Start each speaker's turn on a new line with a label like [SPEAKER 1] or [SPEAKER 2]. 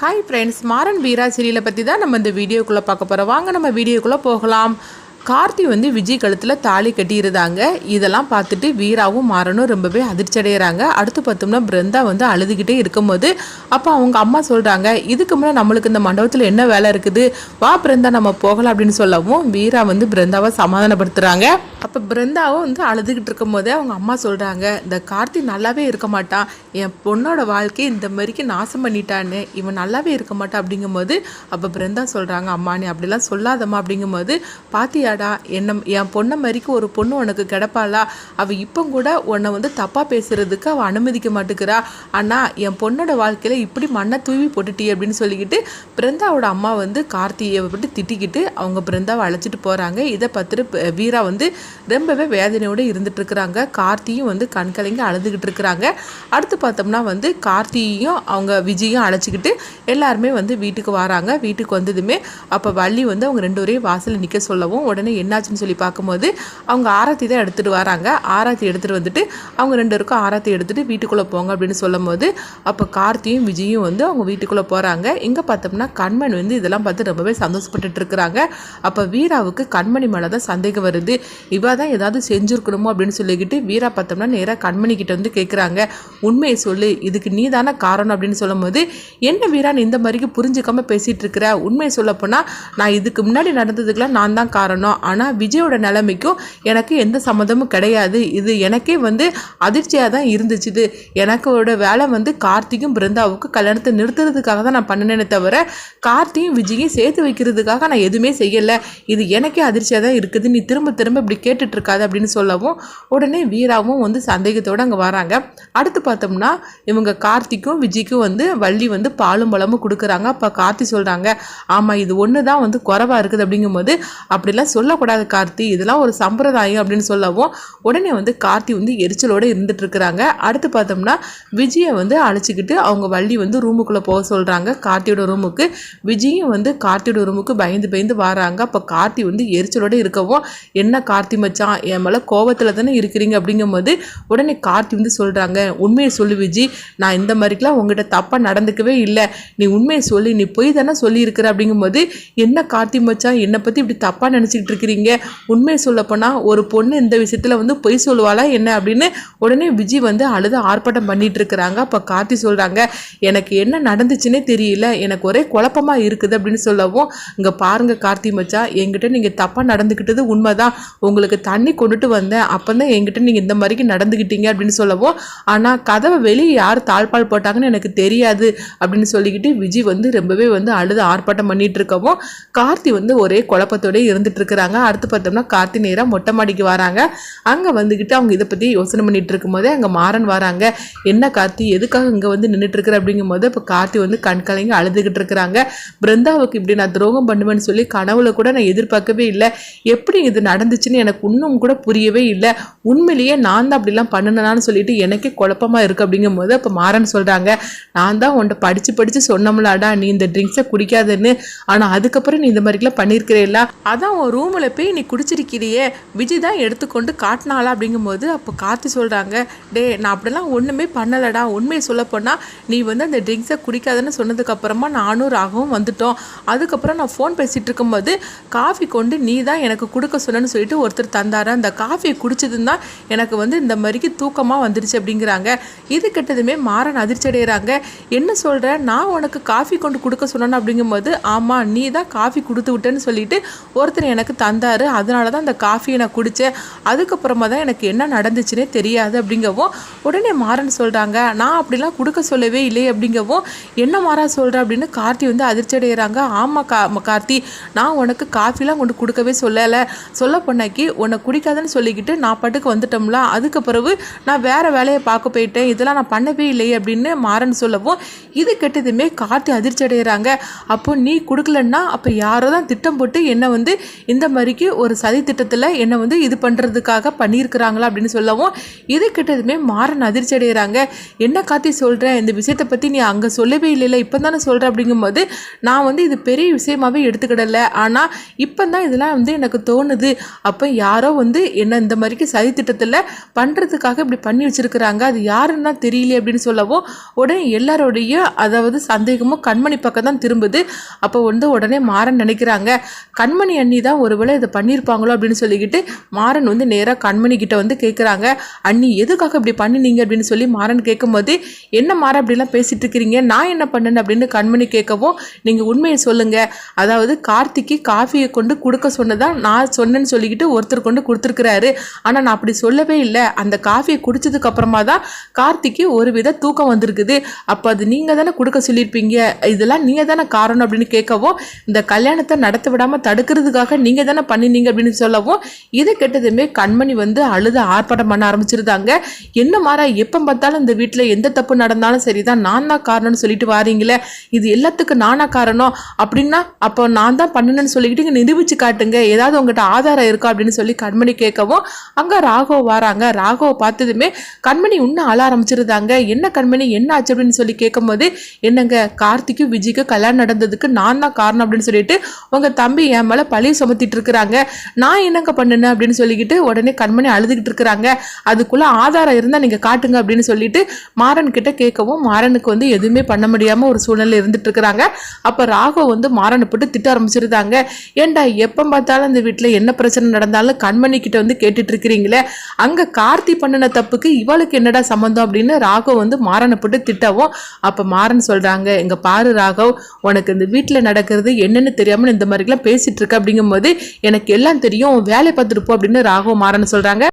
[SPEAKER 1] Hi friends Maran வீரா சீரியலை பற்றி தான் நம்ம இந்த வீடியோக்குள்ளே பார்க்க போகிறோம் வாங்க நம்ம வீடியோக்குள்ளே போகலாம். கார்த்தி வந்து விஜய் கழுத்தில் தாலி கட்டியிருந்தாங்க. இதெல்லாம் பார்த்துட்டு வீராவும் மாறனும் ரொம்பவே அதிர்ச்சி அடைகிறாங்க அடுத்து பார்த்தோம்னா பிருந்தா வந்து அழுதுகிட்டே இருக்கும்போது அப்போ அவங்க அம்மா சொல்கிறாங்க இதுக்கு முன்னே நம்மளுக்கு இந்த மண்டபத்தில் என்ன வேலை இருக்குது? வா பிருந்தா நம்ம போகலாம் அப்படின்னு சொல்லவும் வீரா வந்து பிருந்தாவை சமாதானப்படுத்துகிறாங்க அப்போ பிருந்தாவும் வந்து அழுதுகிட்டு இருக்கும்போதே அவங்க அம்மா சொல்கிறாங்க இந்த கார்த்தி நல்லாவே இருக்க மாட்டான் என் பொண்ணோட வாழ்க்கையை இந்த மாதிரிக்கு நாசம் பண்ணிட்டான்னு. இவன் நல்லாவே இருக்க மாட்டான் அப்படிங்கும்போது அப்போ பிருந்தா சொல்கிறாங்க அம்மா நீ அப்படிலாம் சொல்லாதம்மா. அப்படிங்கும்போது பாத்தியாடா என்ன என் பொண்ணை மாதிரிக்கு ஒரு பொண்ணு உனக்கு கிடப்பாளா? அவள் இப்போ கூட உன்னை வந்து தப்பாக பேசுறதுக்கு அவள் அனுமதிக்க மாட்டேங்கிறா. ஆனால் என் பொண்ணோட வாழ்க்கையில் இப்படி மண்ணை தூவி போட்டுட்டி அப்படின்னு சொல்லிக்கிட்டு பிருந்தாவோட அம்மா வந்து கார்த்தியை விட்டு திட்டிக்கிட்டு அவங்க பிருந்தாவை அழைச்சிட்டு போகிறாங்க இதை பார்த்துட்டு வீரா வந்து ரொம்பவே வேதனையோடு இருந்துட்டு இருக்கிறாங்க கார்த்தியும் வந்து கண் கலங்கி அழுதுகிட்டு இருக்கிறாங்க அடுத்து பார்த்தோம்னா வந்து கார்த்தியையும் அவங்க விஜயும் அழைச்சிக்கிட்டு எல்லாருமே வந்து வீட்டுக்கு வராங்க. வீட்டுக்கு வந்ததுமே அப்போ வள்ளி வந்து அவங்க ரெண்டு பேரையும் வாசலில் நிற்க சொல்லவும் உடனே என்னாச்சுன்னு சொல்லி பார்க்கும்போது அவங்க ஆராத்தி தான் எடுத்துகிட்டு வராங்க. ஆராத்தி எடுத்துகிட்டு வந்துட்டு அவங்க ரெண்டு பேருக்கும் ஆராத்தி எடுத்துகிட்டு வீட்டுக்குள்ளே போங்க அப்படின்னு சொல்லும் போது அப்போ கார்த்தியும் விஜயும் வந்து அவங்க வீட்டுக்குள்ளே போகிறாங்க இங்கே பார்த்தோம்னா கண்மணி வந்து இதெல்லாம் பார்த்து ரொம்பவே சந்தோஷப்பட்டுட்டு இருக்கிறாங்க. அப்போ வீராவுக்கு கண்மணி மேலே தான் சந்தேகம் வருது. இவா தான் ஏதாவது செஞ்சுருக்கணுமோ அப்படின்னு சொல்லிக்கிட்டு வீரா பார்த்தோம்னா நேராக கண்மணி கிட்ட வந்து கேட்குறாங்க உண்மையை சொல்லு இதுக்கு நீ தானே காரணம் அப்படின்னு சொல்லும்போது என்ன வீரா நீ இந்த மாதிரிக்கு புரிஞ்சுக்காம பேசிகிட்டு இருக்கிற? உண்மையை சொல்லப்போனால் நான் இதுக்கு முன்னாடி நடந்ததுக்கெல்லாம் நான் தான் காரணம். ஆனால் விஜயோட நிலைமைக்கும் எனக்கு எந்த சம்மந்தமும் கிடையாது. இது எனக்கே வந்து அதிர்ச்சியாக தான் இருந்துச்சு இது எனக்கோட வேலை வந்து கார்த்திக்கும் பிருந்தாவுக்கும் கல்யாணத்தை நிறுத்துறதுக்காக தான் நான் பண்ணினேனே தவிர கார்த்தியும் விஜயும் சேர்த்து வைக்கிறதுக்காக நான் எதுவுமே செய்யலை. இது எனக்கே அதிர்ச்சியாக தான் இருக்குது. நீ திரும்ப திரும்ப இப்படி கேட்டுட்டு இருக்காது அப்படின்னு சொல்லவும் உடனே வீராவும் வந்து சந்தேகத்தோடு அங்கே வராங்க. அடுத்து பார்த்தோம்னா இவங்க கார்த்திக்கும் விஜய்க்கும் வந்து வள்ளி வந்து பாலும் பழமும் கொடுக்குறாங்க. அப்போ கார்த்தி சொல்கிறாங்க ஆமாம் இது ஒன்று தான் வந்து குறைவாக இருக்குது. அப்படிங்கும்போது அப்படிலாம் சொல்லக்கூடாது கார்த்தி இதெல்லாம் ஒரு சம்பிரதாயம். அப்படின்னு சொல்லவும் உடனே வந்து கார்த்தி வந்து எரிச்சலோடு இருந்துட்டு இருக்கிறாங்க அடுத்து பார்த்தோம்னா விஜயை வந்து அழைச்சிக்கிட்டு அவங்க வள்ளி வந்து ரூமுக்குள்ளே போக சொல்கிறாங்க கார்த்தியோட ரூமுக்கு. விஜயும் வந்து கார்த்தியோட ரூமுக்கு பயந்து பயந்து வராங்க. அப்போ கார்த்தி வந்து எரிச்சலோடு இருக்கவும் என்ன கார்த்தி மச்சான் என் மேலே கோவத்தில் தானே இருக்கிறீங்க அப்படிங்கும்போது உடனே கார்த்தி வந்து சொல்கிறாங்க உண்மையை சொல்லு விஜி நான் இந்த மாதிரிக்கெலாம் உங்ககிட்ட தப்பாக நடந்துக்கவே இல்லை. நீ உண்மையை சொல்லி நீ பொய் தானே சொல்லியிருக்கிற அப்படிங்கும்போது என்ன கார்த்தி மச்சான் என்னை பற்றி இப்படி தப்பாக நினச்சிக்கிட்டு இருக்கிறீங்க? உண்மையை சொல்லப்போனால் ஒரு பொண்ணு இந்த விஷயத்தில் வந்து பொய் சொல்லுவாளா என்ன? அப்படின்னு உடனே விஜய் வந்து அழுது ஆர்ப்பாட்டம் பண்ணிட்டு இருக்கிறாங்க. அப்போ கார்த்தி சொல்கிறாங்க எனக்கு என்ன நடந்துச்சுன்னே தெரியல. எனக்கு ஒரே குழப்பமாக இருக்குது அப்படின்னு சொல்லவும் இங்கே பாருங்கள் கார்த்தி மச்சா என்கிட்ட நீங்கள் தப்பாக நடந்துக்கிட்டது உண்மைதான். உங்களுக்கு தண்ணி கொண்டுட்டு வந்தேன். அப்போ தான் என்கிட்ட நீங்கள் இந்த மாதிரிக்கு நடந்துக்கிட்டீங்க அப்படின்னு சொல்லவும் ஆனால் கதவை வெளியே யார் தாழ்பால் போட்டாங்கன்னு எனக்கு தெரியாது அப்படின்னு சொல்லிக்கிட்டு விஜய் வந்து ரொம்பவே வந்து அழுது ஆர்ப்பாட்டம் பண்ணிட்டு இருக்கவும் கார்த்தி வந்து ஒரே குழப்பத்தோடய இருந்துட்டு இருக்கிறாங்க. அடுத்து பார்த்தோம்னா கார்த்தி நேராக மொட்டை மாடிக்கு வராங்க. அங்கே வந்துக்கிட்டு அவங்க இதை பற்றி யோசனை பண்ணிட்டு இருக்கும்போதே அங்கே மாறன் வராங்க. என்ன கார்த்தி எதுக்காக இங்கே வந்து நின்றுட்டு இருக்கிற? அப்படிங்கும்போது இப்போ கார்த்தி வந்து கண் கலங்கி அழுதுகிட்டு இருக்கிறாங்க. பிருந்தாவுக்கு இப்படி நான் துரோகம் பண்ணுவேன்னு சொல்லி கனவுல கூட நான் எதிர்பார்க்கவே இல்லை. எப்படி இது நடந்துச்சுன்னு எனக்கு இன்னும் கூட புரியவே இல்லை. உண்மையிலேயே நான் தான் அப்படிலாம் பண்ணணும்னு சொல்லிட்டு எனக்கே குழப்பமா இருக்கு அப்படிங்கும்போது அப்போ மாறன் சொல்றாங்க நான் தான் உன்ட்ட படிச்சு படிச்சு சொன்னோம்லாடா நீ இந்த ட்ரிங்க்ஸை குடிக்காதுன்னு. ஆனால் அதுக்கப்புறம் நீ இந்த மாதிரிலாம் பண்ணியிருக்கிறேல்ல. அதான் உன் ரூமில் போய் நீ குடிச்சிருக்கிறியே. விஜய் தான் எடுத்துக்கொண்டு காட்டினாளா? அப்படிங்கும்போது அப்போ கார்த்தி சொல்கிறாங்க டே நான் அப்படிலாம் ஒன்றுமே பண்ணலடா. உண்மையை சொல்லப்போனால் நீ வந்து அந்த ட்ரிங்க்ஸை குடிக்காதுன்னு சொன்னதுக்கப்புறமா நானும் ராகவும் வந்துட்டோம். அதுக்கப்புறம் நான் ஃபோன் பேசிகிட்டு இருக்கும்போது காஃபி கொண்டு நீ தான் எனக்கு கொடுக்க சொன்னேன்னு சொல்லிட்டு ஒருத்தர் தந்தார். அந்த காஃபியை குடிச்சதுன்னு தான் எனக்கு வந்து இந்த மாதிரிக்கு தூக்கமாக வந்துடுச்சு அப்படிங்கிறாங்க. இது கெட்டதுமே மாறன் அதிர்ச்சி அடைகிறாங்க என்ன சொல்கிற நான் உனக்கு காஃபி கொண்டு கொடுக்க சொன்னேன் அப்படிங்கும்போது ஆமாம் நீ தான் காஃபி கொடுத்து விட்டேன்னு சொல்லிட்டு ஒருத்தர் எனக்கு தந்தார். அதனால தான் அந்த காஃபியை நான் குடித்தேன் அதுக்கப்புறமா தான் எனக்கு என்ன நடந்துச்சுன்னே தெரியாது அப்படிங்கவும் உடனே மாறன் சொல்கிறாங்க நான் அப்படிலாம் கொடுக்க சொல்லவே இல்லையே அப்படிங்கவும் என்ன மாறா சொல்கிற அப்படின்னு கார்த்தி வந்து அதிர்ச்சி அடைகிறாங்க ஆமாம் கா கார்த்தி நான் உனக்கு காஃபிலாம் கொண்டு கொடுக்கவே சொல்லலை. சொல்ல பொண்ணாக்கி உன்னை குடிக்காதன்னு சொல்லிக்கிட்டு நான் பாட்டுக்கு வந்துட்டோம்ல அதுக்கு பிறகு நான் வேறு வேலையை பார்க்க போயிட்டேன் இதெல்லாம் நான் பண்ணவே இல்லையே அப்படின்னு மாறன் சொல்லவும் இது கெட்டதுமே காட்டி அதிர்ச்சி அடைகிறாங்க அப்போ நீ கொடுக்கலன்னா அப்போ யாரோ தான் திட்டம் போட்டு என்னை வந்து இந்த மாதிரிக்கு ஒரு சதி திட்டத்தில் என்னை வந்து இது பண்ணுறதுக்காக பண்ணியிருக்கிறாங்களா அப்படின்னு சொல்லவும் இது கெட்டதுமே மாறன் அதிர்ச்சி அடைகிறாங்க என்ன காத்தி சொல்கிறேன் இந்த விஷயத்தை பற்றி நீ அங்கே சொல்லவே இல்லைல்ல இப்போ தானே சொல்கிற அப்படிங்கும்போது நான் வந்து இது பெரிய விஷயமாவே எடுத்துக்கிடலை. ஆனால் இப்போ தான் இதெல்லாம் வந்து எனக்கு தோணுது. அப்போ யாரோ வந்து என்ன இந்த மாதிரிக்கு சதி திட்டத்தில் பண்ணுறதுக்காக இப்படி பண்ணி வச்சுருக்குறாங்க. அது யாருன்னா தெரியல அப்படின்னு சொல்லவும் உடனே எல்லாரோடைய அதாவது சந்தேகமும் கண்மணி பக்கம் தான் திரும்புது. அப்போ வந்து உடனே மாறன் நினைக்கிறாங்க. கண்மணி அண்ணி தான் ஒருவேளை இதை பண்ணியிருப்பாங்களோ அப்படின்னு சொல்லிக்கிட்டு மாறன் வந்து நேராக கண்மணி கிட்ட வந்து கேட்குறாங்க அண்ணி எதுக்காக இப்படி பண்ணினீங்க? அப்படின்னு சொல்லி மாறன் கேட்கும்போது என்ன மாற அப்படிலாம் பேசிட்டு இருக்கிறீங்க? நான் என்ன பண்ணேன்? அப்படின்னு கண்மணி கேட்கவும் நீங்கள் உண்மையை சொல்லுங்க. அதாவது கார்த்திக்கு காஃபியை கொண்டு கொடுக்க சொன்னதான் நான் சொன்னேன்னு சொல்லிக்கிட்டு ஒரு ஒருத்தர் கொண்டு கொடுத்துருக்குறாரு. ஆனால் நான் அப்படி சொல்லவே இல்லை. அந்த காஃபியை குடித்ததுக்கு அப்புறமா தான் கார்த்திக்கு ஒரு வித தூக்கம் வந்திருக்குது. அப்போ அது நீங்கள் தானே கொடுக்க சொல்லியிருப்பீங்க. இதெல்லாம் நீங்கள் தானே காரணம் அப்படின்னு கேட்கவும் இந்த கல்யாணத்தை நடத்த விடாமல் தடுக்கிறதுக்காக நீங்கள் தானே பண்ணினீங்க அப்படின்னு சொல்லவும் இதை கெட்டதுமே கண்மணி வந்து அழுத ஆர்ப்பாட்டம் பண்ண ஆரம்பிச்சிருந்தாங்க. என்ன மாறா எப்போ பார்த்தாலும் இந்த வீட்டில் எந்த தப்பு நடந்தாலும் சரி தான் நான் தான் காரணம்னு சொல்லிட்டு வாரீங்களே. இது எல்லாத்துக்கும் நானா காரணம்? அப்படின்னா அப்போ நான் தான் பண்ணணும்னு சொல்லிக்கிட்டு இங்கே நிரூபிச்சு காட்டுங்க. ஏதாவது உங்ககிட்ட ஆதாரம் இருக்கா அப்படின்னு சொல்லி கண்மணி கேட்கவும் அங்கே ராகவ் வராங்க. ராகவ பார்த்ததுமே கண்மணி இன்னும் அழ ஆரம்பிச்சிருந்தாங்க என்ன கண்மணி என்ன ஆச்சு அப்படின்னு சொல்லி கேட்கும்போது என்னங்க கார்த்திக்கும் விஜய்க்கும் கல்யாணம் நடந்ததுக்கு நான் தான் காரணம் அப்படின்னு சொல்லிட்டு உங்கள் தம்பி என் மேலே பழி சுமத்திட்டு இருக்கிறாங்க. நான் என்னங்க பண்ணுனேன் அப்படின்னு சொல்லிக்கிட்டு உடனே கண்மணி அழுதுகிட்டு இருக்கிறாங்க. அதுக்குள்ளே ஆதாரம் இருந்தால் நீங்கள் காட்டுங்க அப்படின்னு சொல்லிட்டு மாறன் கிட்ட கேட்கவும் மாறனுக்கு வந்து எதுவுமே பண்ண முடியாமல் ஒரு சூழ்நிலை இருந்துட்டு இருக்கிறாங்க. அப்போ ராகவ் வந்து மாறனை போட்டு திட்ட ஆரம்பிச்சிருந்தாங்க. ஏன்டா எப்போ பார்த்தாலும் இந்த வீட்டில் என்ன பிரச்சனை நடந்தாலும் கண்மணி கிட்ட வந்து கேட்டுட்டு இருக்கிறீங்களே அங்க கார்த்தி பண்ணின தப்புக்கு இவளுக்கு என்னடா சம்மந்தம் அப்படின்னு ராகவ் வந்து மாறனை போட்டு திட்டவும். அப்ப மாறன் சொல்றாங்க எங்க பாரு ராகவ் உனக்கு இந்த வீட்டில் நடக்கிறது என்னன்னு தெரியாம இந்த மாதிரிலாம் பேசிட்டு இருக்க அப்படிங்கும்போது எனக்கு எல்லாம் தெரியும் வேலை பார்த்துட்டு போ அப்படின்னு ராகவ் மாறன் சொல்றாங்க.